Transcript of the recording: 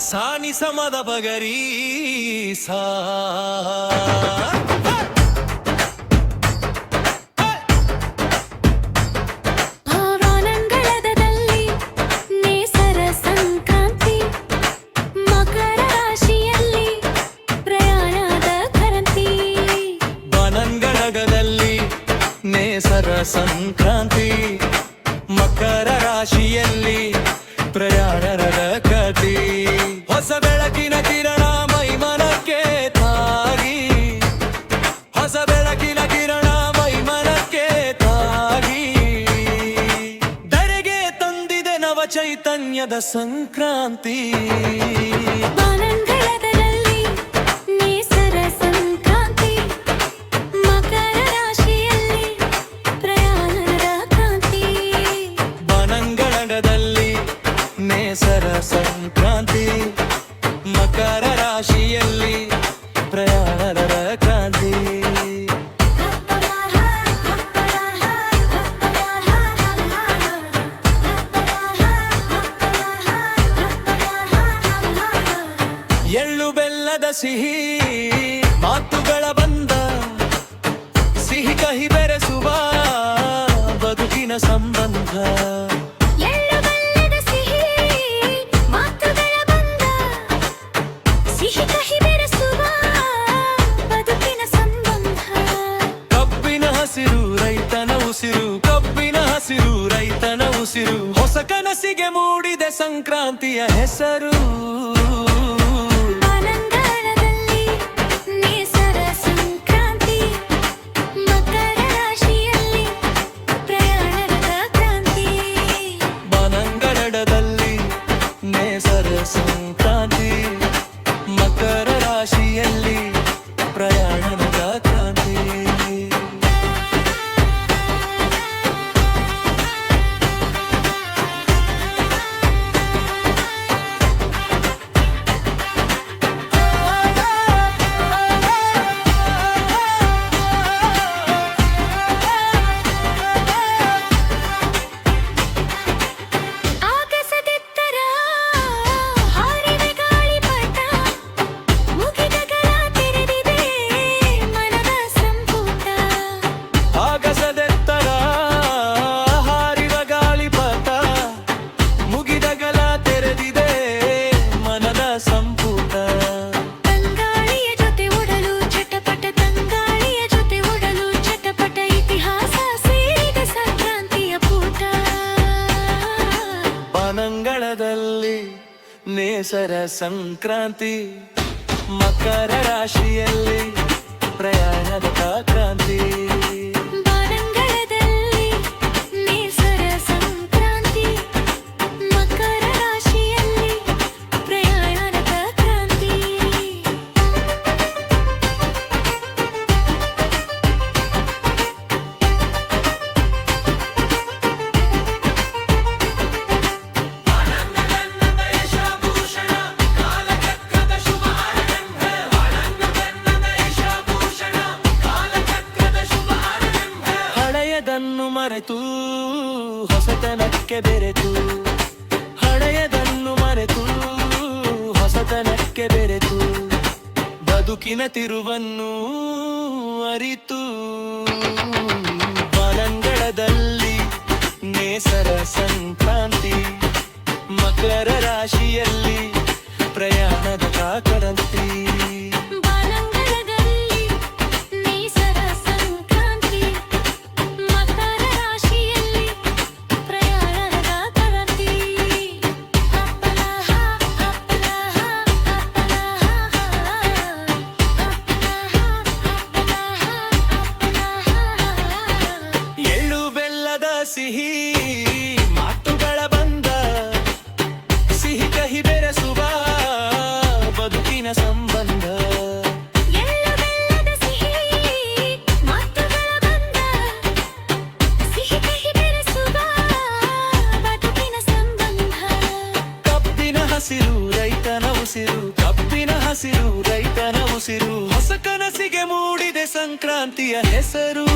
ಸಾನಿ ಸಮದ ಬಗರಿ ಸಾ ಸಂಕ್ರಾಂತಿ, ಮಕರ ರಾಶಿಯಲ್ಲಿ ಪ್ರಯಾಣರದ ಕತಿ ಹೊಸ ಬೆಳಕಿನ ಕಿರಣ ಮೈಮನಕ್ಕೆ ತಾಗಿ. ಹೊಸ ಬೆಳಕಿನ ಕಿರಣ ಮೈಮನಕ್ಕೆ ತಾಗಿ. ಧರೆಗೆ ತಂದಿದೆ ನವ ಚೈತನ್ಯದ ಸಂಕ್ರಾಂತಿ. ರಾಶಿಯಲ್ಲಿ ಪ್ರಯಾಣದ ಕ್ರಾಂತಿ. ಎಳ್ಳು ಬೆಲ್ಲದ ಸಿಹಿ ಮಾತುಗಳ ಬಂದ ಸಿಹಿ ಕಹಿ ಬೆರೆಸುವ ಬದುಕಿನ ಸಂಬಂಧ. ಕಬ್ಬಿನ ಹಸಿರು ರೈತನ ಉಸಿರು. ಕಬ್ಬಿನ ಹಸಿರು ರೈತನ ಉಸಿರು. ಹೊಸ ಕನಸಿಗೆ ಮೂಡಿದೆ ಸಂಕ್ರಾಂತಿಯ ಹೆಸರು. ನೇಸರ ಸಂಕ್ರಾಂತಿ ಮಕರ ರಾಶಿಯಲ್ಲಿ ಪ್ರಯಾಣದ ಮರೆತು ಹೊಸತನಕ್ಕೆ ಬೆರೆತು ಹಳೆಯದನ್ನು ಮರೆತು ಹೊಸತನಕ್ಕೆ ಬೆರೆತು ಬದುಕಿನ ತಿರುವನ್ನು ಅರಿತು. ಬಲಂಗಳದಲ್ಲಿ ನೇಸರ ಸಂಕ್ರಾಂತಿ ಹಸಿರು ರೈತನ ಉಸಿರು ಹೊಸ ಕನಸಿಗೆ ಮೂಡಿದೆ ಸಂಕ್ರಾಂತಿಯ ಹೆಸರು.